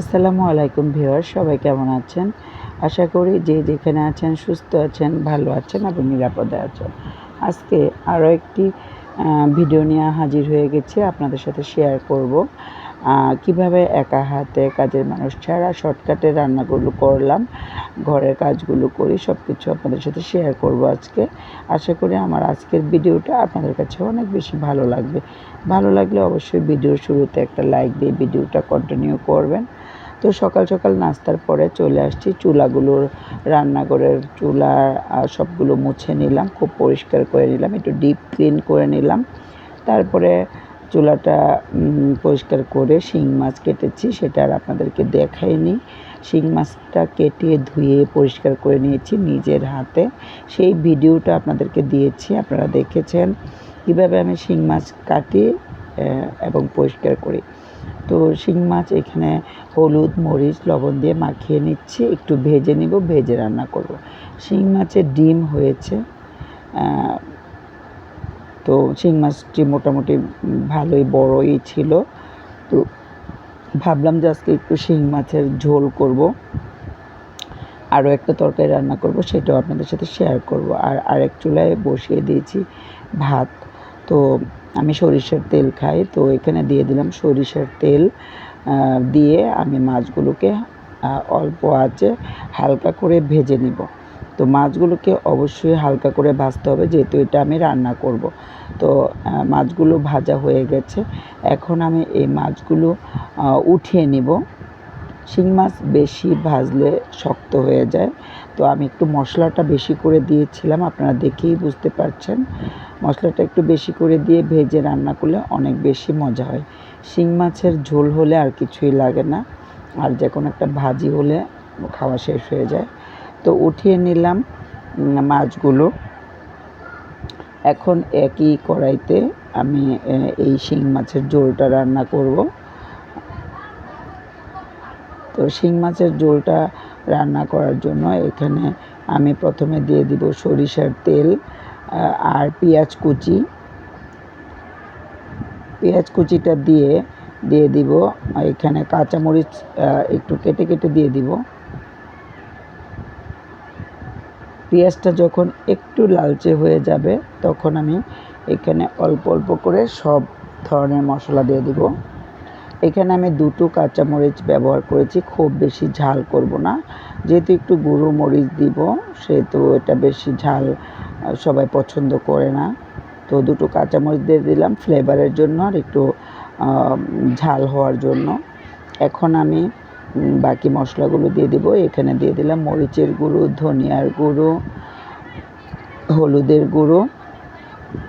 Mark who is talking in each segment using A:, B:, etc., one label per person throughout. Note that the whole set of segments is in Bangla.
A: আসসালামু আলাইকুম ভিউয়ার সবাই কেমন আছেন? আশা করি যে যেখানে আছেন সুস্থ আছেন, ভালো আছেন এবং নিরাপদে আছেন। আজকে আরও একটি ভিডিও নিয়ে হাজির হয়ে গেছে, আপনাদের সাথে শেয়ার করব। কীভাবে একা হাতে কাজের মানুষ ছাড়া শর্টকাটে রান্নাগুলো করলাম, ঘরের কাজগুলো করি সব কিছু আপনাদের সাথে শেয়ার করব আজকে। আশা করি আমার আজকের ভিডিওটা আপনাদের কাছে অনেক বেশি ভালো লাগবে। ভালো লাগলে অবশ্যই ভিডিওর শুরুতে একটা লাইক দিয়ে ভিডিওটা কন্টিনিউ করবেন। তো সকাল সকাল নাস্তার পরে চলে আসছি। চুলাগুলোর রান্নাঘরের চুলা সবগুলো মুছে নিলাম, খুব পরিষ্কার করে নিলাম, একটু ডিপ ক্লিন করে নিলাম। তারপরে চুলাটা পরিষ্কার করে শিং মাছ কেটেছি, সেটা আর আপনাদেরকে দেখাইনি। শিং মাছটা কেটে ধুয়ে পরিষ্কার করে নিয়েছি নিজের হাতে। সেই ভিডিওটা আপনাদেরকে দিয়েছি, আপনারা দেখেছেন। কীভাবে আমি শিং মাছ কাটি এবং পরিষ্কার করি। তো শিং মাছ এখানে হলুদ, মরিচ, লবণ দিয়ে মাখিয়ে নিচ্ছি। একটু ভেজে নিব, ভেজে রান্না করব। শিং মাছের ডিম হয়েছে। তো শিং মাছটি মোটামুটি ভালোই বড়ই ছিল। তো ভাবলাম যে আজকে একটু শিং মাছের ঝোল করব। আরও একটা তরকারি রান্না করব, সেটাও আপনাদের সাথে শেয়ার করব। আর আরেক চুলায় বসিয়ে দিয়েছি ভাত। তো আমি সরিষার তেল খাই। তো এখানে দিয়ে দিলাম সরিষার তেল দিয়ে আমি মাছগুলোকে অল্প আঁচে হালকা করে ভেজে নিব। তো মাছগুলোকে অবশ্যই হালকা করে ভাজতে হবে, যেহেতু এটা আমি রান্না করব। তো মাছগুলো ভাজা হয়ে গেছে। এখন আমি এই মাছগুলো উঠিয়ে নিব। শিং মাছ বেশি ভাজলে শক্ত হয়ে যায়। তো আমি একটু মশলাটা বেশি করে দিয়েছিলাম, আপনারা দেখেই বুঝতে পারছেন। মশলাটা একটু বেশি করে দিয়ে ভেজে রান্না করলে অনেক বেশি মজা হয়। শিং মাছের ঝোল হলে আর কিছুই লাগে না, আর যে কোনো একটা ভাজি হলে খাওয়া শেষ হয়ে যায়। তো উঠিয়ে নিলাম মাছগুলো। এখন একই কড়াইতে আমি এই শিং মাছের ঝোলটা রান্না করব। তো শিং মাছের ঝোলটা রান্না করার জন্য এখানে আমি প্রথমে দিয়ে দিব সরিষার তেল আর পেঁয়াজ কুচি। পেঁয়াজ কুচিটা দিয়ে দিয়ে দিব, এখানে কাঁচামরিচ একটু কেটে কেটে দিয়ে দিব। পেঁয়াজটা যখন একটু লালচে হয়ে যাবে, তখন আমি এখানে অল্প অল্প করে সব ধরনের মশলা দিয়ে দিব। এখানে আমি দুটো কাঁচামরিচ ব্যবহার করেছি, খুব বেশি ঝাল করব না। যেহেতু একটু গুঁড়ো মরিচ দিব, সেহেতু এটা বেশি ঝাল সবাই পছন্দ করে না। তো দুটো কাঁচামরিচ দিয়ে দিলাম ফ্লেভারের জন্য আর একটু ঝাল হওয়ার জন্য। এখন আমি বাকি মশলাগুলো দিয়ে দিব। এখানে দিয়ে দিলাম মরিচের গুঁড়ো, ধনিয়ার গুঁড়ো, হলুদের গুঁড়ো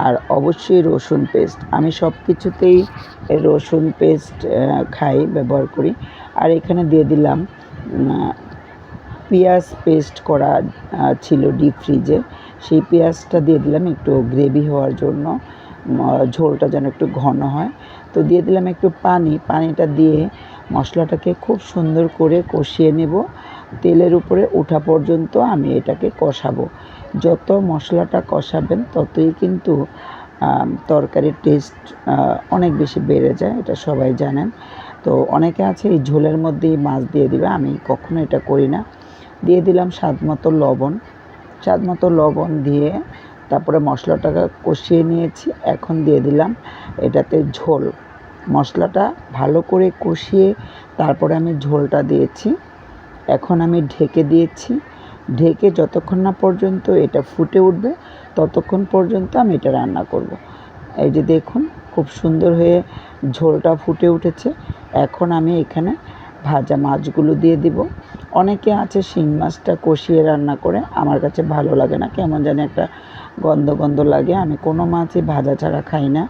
A: আর অবশ্যই রসুন পেস্ট আমি সব কিছুতেই রসুন পেস্ট খাই, ব্যবহার করি। আর এখানে দিয়ে দিলাম পেঁয়াজ পেস্ট করা ছিল ডিপ ফ্রিজে সেই পেঁয়াজটা দিয়ে দিলাম একটু গ্রেভি হওয়ার জন্য ঝোলটা যেন একটু ঘন হয়। তো দিয়ে দিলাম একটু পানি। পানিটা দিয়ে মশলাটাকে খুব সুন্দর করে কষিয়ে নেব। তেলের উপরে ওঠা পর্যন্ত আমি এটাকে কষাবো। যত মশলাটা কষাবেন, ততই কিন্তু তরকারির টেস্ট অনেক বেশি বেড়ে যায়, এটা সবাই জানেন। তো অনেকে আছে এই ঝোলের মধ্যেই মাছ দিয়ে দিবে, আমি কখনো এটা করি না। দিয়ে দিলাম স্বাদ মতো লবণ। স্বাদ মতো লবণ দিয়ে তারপরে মশলাটাকে কষিয়ে নিয়েছি, এখন দিয়ে দিলাম এটাতে ঝোল। মশলাটা ভালো করে কষিয়ে তারপরে আমি ঝোলটা দিয়েছি। এখন আমি ঢেকে দিয়েছি। ঢেকে যতক্ষণ না পর্যন্ত এটা ফুটে উঠবে, ততক্ষণ পর্যন্ত আমি এটা রান্না করব। এই যে দেখুন, খুব সুন্দর হয়ে ঝোলটা ফুটে উঠেছে। এখন আমি এখানে ভাজা মাছগুলো দিয়ে দিব। অনেকে আছে শিং মাছটা কষিয়ে রান্না করে, আমার কাছে ভালো লাগে না, কেমন জানি একটা গন্ধ গন্ধ লাগে, আমি কোনো মাছই ভাজা ছাড়া খাই না।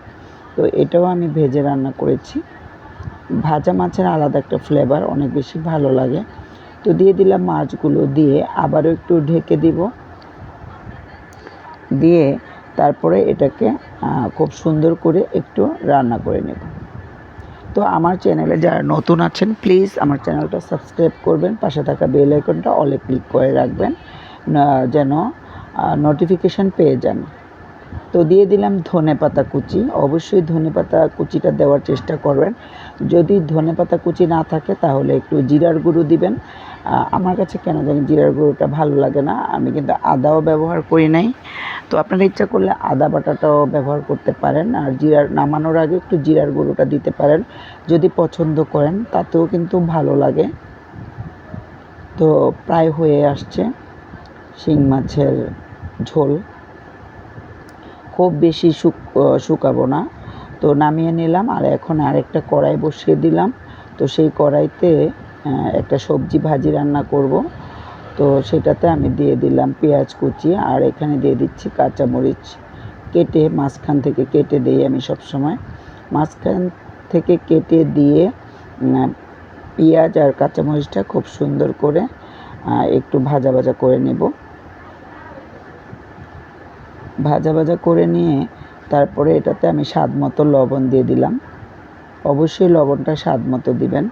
A: তো এটাও আমি ভেজে রান্না করেছি। ভাজা মাছের আলাদা একটা ফ্লেভার অনেক বেশি ভালো লাগে। তো দিয়ে দিলাম মাছগুলো, দিয়ে আবারও একটু ঢেকে দিব। দিয়ে তারপরে এটাকে খুব সুন্দর করে একটু রান্না করে নেব। তো আমার চ্যানেলে যারা নতুন আছেন, প্লিজ আমার চ্যানেলটা সাবস্ক্রাইব করবেন, পাশে থাকা বেল আইকনটা অলে ক্লিক করে রাখবেন যেন নোটিফিকেশান পেয়ে যান। তো দিয়ে দিলাম ধনে পাতা কুচি। অবশ্যই ধনে পাতা কুচিটা দেওয়ার চেষ্টা করবেন। যদি ধনে পাতা কুচি না থাকে, তাহলে একটু জিরার গুঁড়ো দিবেন। আমার কাছে কেন জানি জিরার গুঁড়োটা ভালো লাগে না। আমি কিন্তু আদাও ব্যবহার করি নাই। তো আপনারা ইচ্ছা করলে আদা বাটাটাও ব্যবহার করতে পারেন। আর জিরার নামানোর আগে একটু জিরার গুঁড়োটা দিতে পারেন। যদি পছন্দ করেন, তাতেও কিন্তু ভালো লাগে। তো প্রায় হয়ে আসছে শিং মাছের ঝোল। খুব বেশি শুক শুকাবো না। তো নামিয়ে নিলাম আর এখন আরেকটা কড়াই বসিয়ে দিলাম। তো সেই কড়াইতে একটা সবজি ভাজি রান্না করব। তো সেটাতে আমি দিয়ে দিলাম পেঁয়াজ কুচি আর এখানে দিয়ে দিচ্ছি কাঁচামরিচ। কেটে মাঝখান থেকে কেটে দিই আমি সব সময় মাঝখান থেকে কেটে দিয়ে পেঁয়াজ আর কাঁচামরিচটা খুব সুন্দর করে একটু ভাজা ভাজা করে নেব। ভাজা ভাজা করে নিয়ে তারপরে এটাতে আমি স্বাদ মতো লবণ দিয়ে দিলাম। অবশ্যই লবণটা স্বাদ মতো দিবেন।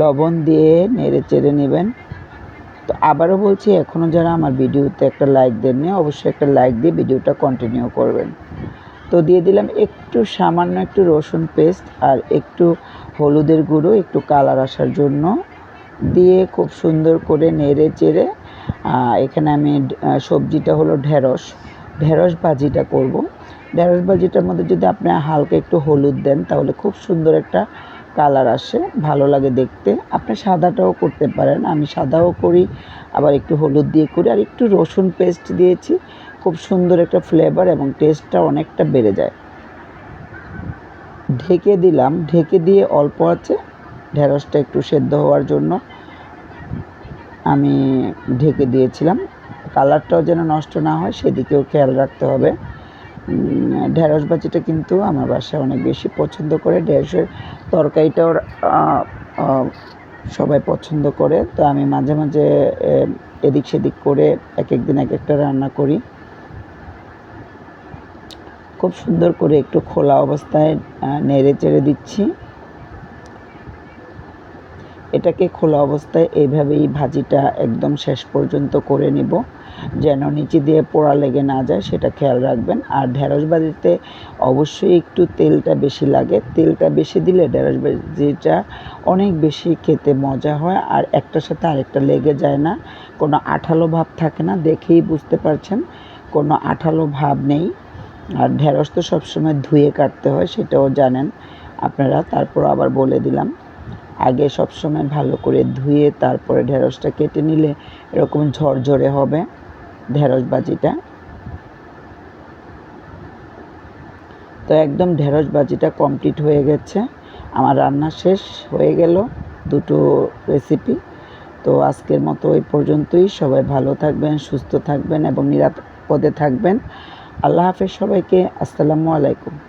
A: লবণ দিয়ে নেড়ে চেড়ে নেবেন। তো আবারও বলছি এখনও যারা আমার ভিডিওতে একটা লাইক দেননি, অবশ্যই একটা লাইক দিয়ে ভিডিওটা কন্টিনিউ করবেন। তো দিয়ে দিলাম একটু সামান্য একটু রসুন পেস্ট আর একটু হলুদের গুঁড়ো, একটু কালার আসার জন্য। দিয়ে খুব সুন্দর করে নেড়ে চেড়ে এখানে আমি সবজিটা হলো ঢেঁড়স। ঢেঁড়স ভাজিটা করব। ঢেঁড়স ভাজিটার মধ্যে যদি আপনি হালকা একটু হলুদ দেন, তাহলে খুব সুন্দর একটা কালার আসে, ভালো লাগে দেখতে। আপনি সাদাটাও করতে পারেন। আমি সাদাও করি, আবার একটু হলুদ দিয়ে করি, আর একটু রসুন পেস্ট দিয়েছি। খুব সুন্দর একটা ফ্লেভার এবং টেস্টটা অনেকটা বেড়ে যায়। ঢেকে দিলাম। ঢেকে দিয়ে অল্প আছে। ঢেঁড়সটা একটু সেদ্ধ হওয়ার জন্য আমি ঢেকে দিয়েছিলাম। কালারটাও যেন নষ্ট না হয়, সেদিকেও খেয়াল রাখতে হবে। ঢেঁড়স ভাজিটা কিন্তু আমার বাসায় অনেক বেশি পছন্দ করে। ঢেঁড়সের তরকারিটাও সবাই পছন্দ করে। তো আমি মাঝে মাঝে এদিক সেদিক করে এক এক দিন এক একটা রান্না করি। খুব সুন্দর করে একটু খোলা অবস্থায় নেড়ে চেড়ে দিচ্ছি। এটাকে খোলা অবস্থায় এইভাবেই ভাজিটা একদম শেষ পর্যন্ত করে নিব। যেন নিচে দিয়ে পোড়া লেগে না যায়, সেটা খেয়াল রাখবেন। আর ঢেঁড়স ভাজিতে অবশ্যই একটু তেলটা বেশি লাগে। তেলটা বেশি দিলে ঢেঁড়স অনেক বেশি খেতে মজা হয়। আর একটার সাথে আরেকটা লেগে যায় না। কোনো আঠালো ভাব থাকে না, দেখেই বুঝতে পারছেন। কোনো আঠালো ভাব নেই। আর ঢেঁড়স তো সবসময় ধুয়ে কাটতে হয়, সেটাও জানেন। আপনারা, তারপর আবার বলে দিলাম। আগে সবসময় ভালো করে ধুয়ে তারপরে ঢেঁড়সটা কেটে নিলে এরকম ঝরঝরে হবে ঢেঁড়স ভাজিটা তো একদম ঢেঁড়স ভাজিটা কমপ্লিট হয়ে গেছে। আমার রান্না শেষ হয়ে গেল দুটো রেসিপি তো আজকের মতো এই পর্যন্তই। সবাই ভালো থাকবেন, সুস্থ থাকবেন এবং নিরাপদে থাকবেন। আল্লাহ হাফেজ সবাইকে। আসসালামু আলাইকুম।